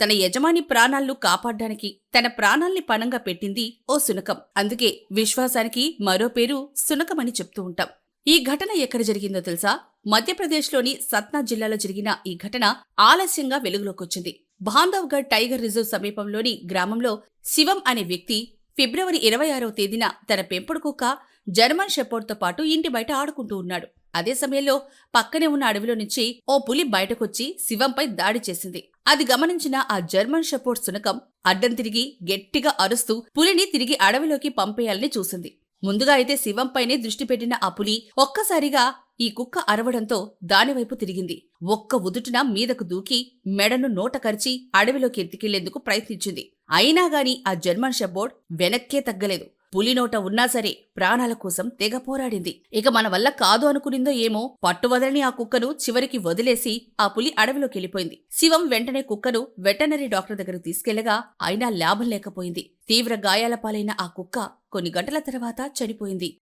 తన యజమాని ప్రాణాలను కాపాడ్డానికి తన ప్రాణాల్ని పణంగా పెట్టింది ఓ సునకం. అందుకే విశ్వాసానికి మరో పేరు సునకమని చెప్తూ ఉంటాం. ఈ ఘటన ఎక్కడ జరిగిందో తెలుసా? మధ్యప్రదేశ్లోని సత్నా జిల్లాలో జరిగిన ఈ ఘటన ఆలస్యంగా వెలుగులోకొచ్చింది. బాంధవ్గఢ్ టైగర్ రిజర్వ్ సమీపంలోని గ్రామంలో శివం అనే వ్యక్తి ఫిబ్రవరి ఇరవై ఆరవ తేదీన తన పెంపుడు కుక్క జర్మన్ షెపోర్డ్తో పాటు ఇంటి బయట ఆడుకుంటూ ఉన్నాడు. అదే సమయంలో పక్కనే ఉన్న అడవిలో నుంచి ఓ పులి బయటకొచ్చి శివంపై దాడి చేసింది. అది గమనించిన ఆ జర్మన్ షపోర్ట్ సునకం అడ్డం తిరిగి గట్టిగా అరుస్తూ పులిని తిరిగి అడవిలోకి పంపేయాలని చూసింది. ముందుగా అయితే శివంపైనే దృష్టి పెట్టిన ఆ పులి ఒక్కసారిగా ఈ కుక్క అరవడంతో దానివైపు తిరిగింది. ఒక్క ఉదుటున మీదకు దూకి మెడను నోట కరిచి అడవిలోకి ఎత్తికెళ్ళేందుకు ప్రయత్నించింది. అయినా గాని ఆ జర్మన్ షెబోర్డ్ వెనక్కే తగ్గలేదు. పులి నోట ఉన్నా సరే ప్రాణాల కోసం తెగ పోరాడింది. ఇక మన వల్ల కాదు అనుకునిందో ఏమో పట్టువదలని ఆ కుక్కను చివరికి వదిలేసి ఆ పులి అడవిలోకి వెళ్ళిపోయింది శివం వెంటనే కుక్కను వెటనరీ డాక్టర్ దగ్గరకు తీసుకెళ్ళగా అయినా లాభం లేకపోయింది. తీవ్ర గాయాల పాలైన ఆ కుక్క కొన్ని గంటల తర్వాత చనిపోయింది.